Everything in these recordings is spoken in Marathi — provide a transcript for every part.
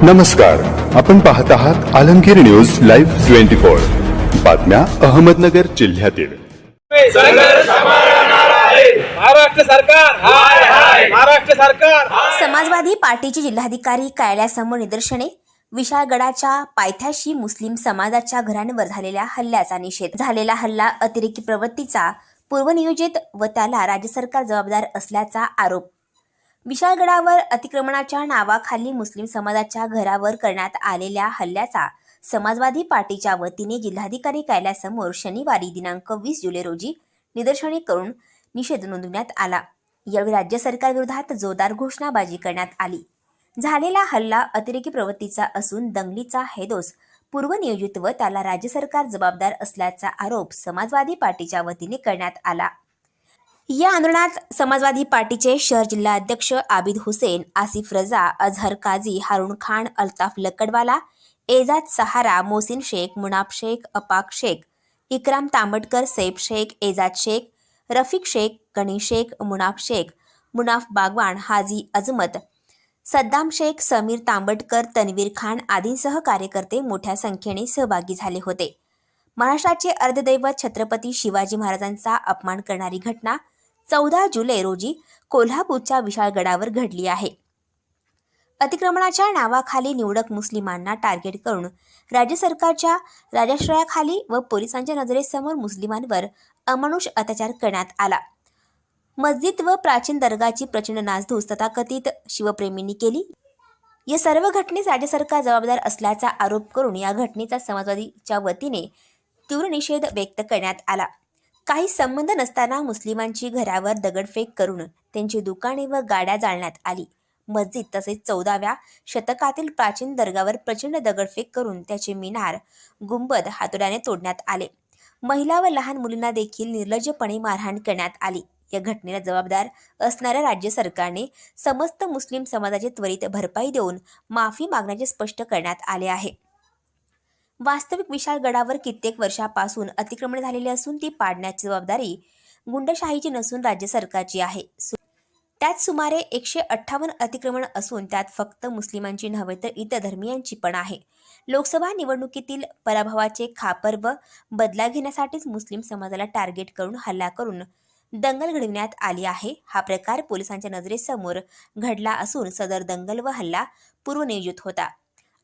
नमस्कार आपण पाहत आहात Alamgir news live twenty four. बातम्या अहमदनगर जिल्ह्यातील. संघर्ष हमारा नारा महाराष्ट्र सरकार हाय हाय. महाराष्ट्र सरकार हाय. समाजवादी पार्टीचे जिल्हाधिकारी कार्यालयासमोर निदर्शने विशाळगडाच्या पायथ्याशी मुस्लिम समाजाच्या घरांवर झालेल्या हल्ल्याचा निषेध. झालेला हल्ला अतिरेकी प्रवृत्तीचा पूर्वनियोजित व त्याला राज्य सरकार जबाबदार असल्याचा आरोप. विशाळगडावर अतिक्रमणाच्या नावाखाली मुस्लिम समाजाच्या घरावर करण्यात आलेल्या हल्ल्याचा समाजवादी पार्टीच्या वतीने जिल्हाधिकारी कार्यालयासमोर शनिवारी दिनांक वीस जुलै रोजी निदर्शने करून निषेध नोंदवण्यात आला. यावेळी राज्य सरकारविरोधात जोरदार घोषणाबाजी करण्यात आली. झालेला हल्ला अतिरेकी प्रवृत्तीचा असून दंगलीचा हेदोस पूर्वनियोजित व त्याला राज्य सरकार जबाबदार असल्याचा आरोप समाजवादी पार्टीच्या वतीने करण्यात आला. या आंदोलनात समाजवादी पार्टीचे शहर जिल्हा अध्यक्ष आबिद हुसेन आसिफ रजा अझहर काझी हारून खान अल्ताफ लकडवाला एजाज सहारा मोसिन शेख मुनाफ शेख अपाक शेख इक्राम तांबटकर सैफ शेख एजाज शेख रफिक शेख गणी शेख मुनाफ शेख मुनाफ बागवान हाजी अजमत सद्दाम शेख समीर तांबटकर तन्वीर खान आदींसह कार्यकर्ते मोठ्या संख्येने सहभागी झाले होते. महाराष्ट्राचे अर्धदैवत छत्रपती शिवाजी महाराजांचा अपमान करणारी घटना चौदा जुलै रोजी कोल्हापूरच्या विशाळगडावर घडली आहे. अतिक्रमणाच्या नावाखाली निवडक मुस्लिमांना टार्गेट करून राज्य सरकारच्या राजाश्रयाखाली व पोलिसांच्या नजरेसमोर मुस्लिमांवर अमानुष अत्याचार करण्यात आला. मस्जिद व प्राचीन दर्गाची प्रचंड नासधूस तथाकथित शिवप्रेमींनी केली. या सर्व घटनेस राज्य सरकार जबाबदार असल्याचा आरोप करून या घटनेचा समाजवादीच्या वतीने तीव्र निषेध व्यक्त करण्यात आला. काही संबंध नसताना मुस्लिमांची घरावर दगडफेक करून त्यांची दुकाने व गाड्या जाळण्यात आली. मस्जिद तसेच चौदाव्या शतकातील प्राचीन दर्गावर प्रचंड दगडफेक करून त्याचे मिनार गुंबद हातोड्याने तोडण्यात आले. महिला व लहान मुलींना देखील निर्लज्जपणे मारहाण करण्यात आली. या घटनेला जबाबदार असणाऱ्या राज्य सरकारने समस्त मुस्लिम समाजाची त्वरित भरपाई देऊन माफी मागण्याचे स्पष्ट करण्यात आले आहे. वास्तविक विशाळगडावर कित्येक वर्षापासून अतिक्रमण झालेले असून ती पाडण्याची जबाबदारी गुंडशाहीची नसून राज्य सरकारची आहे. त्यात सुमारे एकशे अठ्ठावन्न अतिक्रमण असून त्यात फक्त मुस्लिमांची नव्हे तर इतर धर्मियांची पण आहे. लोकसभा निवडणुकीतील पराभवाचे खापर व बदला घेण्यासाठीच मुस्लिम समाजाला टार्गेट करून हल्ला करून दंगल घडविण्यात आली आहे. हा प्रकार पोलिसांच्या नजरेसमोर घडला असून सदर दंगल व हल्ला पूर्वनियोजित होता.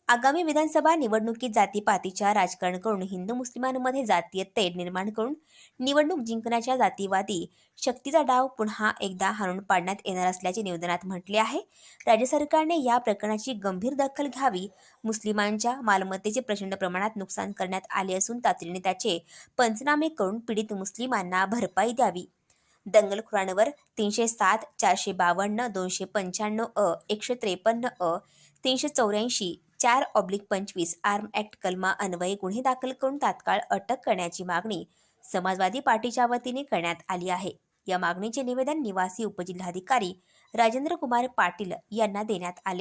आगामी विधानसभा निवडणुकीत जातीपातीच्या राजकारण करून हिंदू मुस्लिमांमध्ये जातीय तेढ निर्माण करून निवडणूक जिंकण्याच्या जातीवादी शक्तीचा डाव पुन्हा एकदा हाणून पाडण्यात येणार असल्याचे निवेदनात म्हटले आहे. राज्य सरकारने या प्रकरणाची गंभीर दखल घ्यावी मुस्लिमांच्या मालमत्तेचे प्रचंड प्रमाणात नुकसान करण्यात आले असून तातडीने त्याचे पंचनामे करून पीडित मुस्लिमांना भरपाई द्यावी. दंगलखोरांवर तीनशे सात चारशे बावन्न दोनशे पंच्याण्णव अ एकशे त्रेपन्न अ तीनशे चौऱ्याऐंशी चार ऑब्लिक पंचवीस आर्म ॲक्ट कलमा अन्वये गुन्हे दाखल करून तात्काळ अटक करण्याची मागणी समाजवादी पार्टीच्या वतीने करण्यात आली आहे. या मागणीचे निवेदन निवासी उपजिल्हाधिकारी राजेंद्र कुमार पाटील यांना देण्यात आले